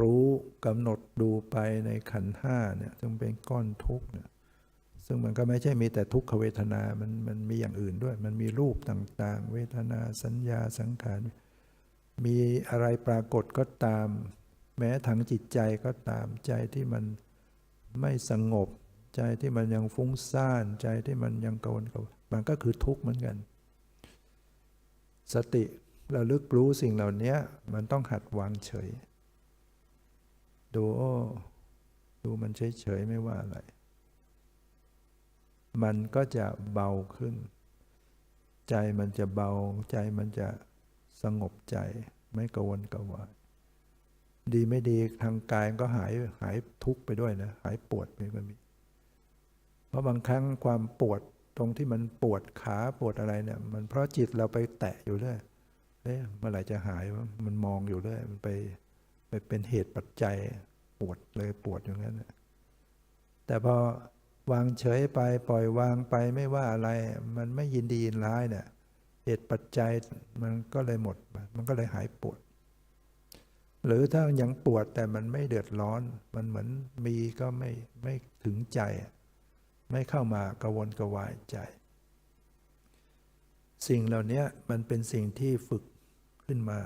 รู้กำหนดดูไปในขันห้าเนี่ยซึ่งเป็นก้อนทุกข์เนี่ยซึ่งมันก็ไม่ใช่มีแต่ทุกขเวทนา มันมันมีอย่างอื่นด้วย มันมีรูปต่างๆ เวทนาสัญญาสังขาร มีอะไรปรากฏก็ตาม แม้ทางจิตใจก็ตามใจที่มันไม่สงบ ใจที่มันยังฟุ้งซ่านใจที่มันยังกวนกระวามันก็คือทุกข์เหมือนกัน สติระลึกรู้สิ่งเหล่านี้มันต้องหัดวางเฉย ดูโอ้ดูมันเฉยเฉยๆไม่ว่าอะไร มันก็จะเบาขึ้น ใจมันจะเบา ใจมันจะสงบใจ ไม่กวนกระวาย ดีไม่ดีทางกายก็หายหายทุกข์ไปด้วยนะ หายปวดไปก็มี เพราะบางครั้งความปวดตรงที่มันปวดขาปวดอะไรเนี่ย มันเพราะจิตเราไปแตะอยู่เรื่อยเอ๊ะเมื่อไหร่จะหายมันมองอยู่เรื่อยมันไป ไปเป็นเหตุปัจจัยปวดเลยปวดอย่างนั้นแต่พอวางเฉยไปปล่อยวางไปไม่ว่าอะไร มันไม่ยินดียินร้ายเนี่ยเหตุปัจจัยมันก็เลยหมด มันก็เลยหายปวด หรือถ้ายังปวดแต่มันไม่เดือดร้อน มันเหมือนมีก็ไม่ไม่ถึงใจ ไม่เข้ามากระวนกระวายใจ สิ่งเหล่านี้มันเป็นสิ่งที่ฝึกขึ้นมา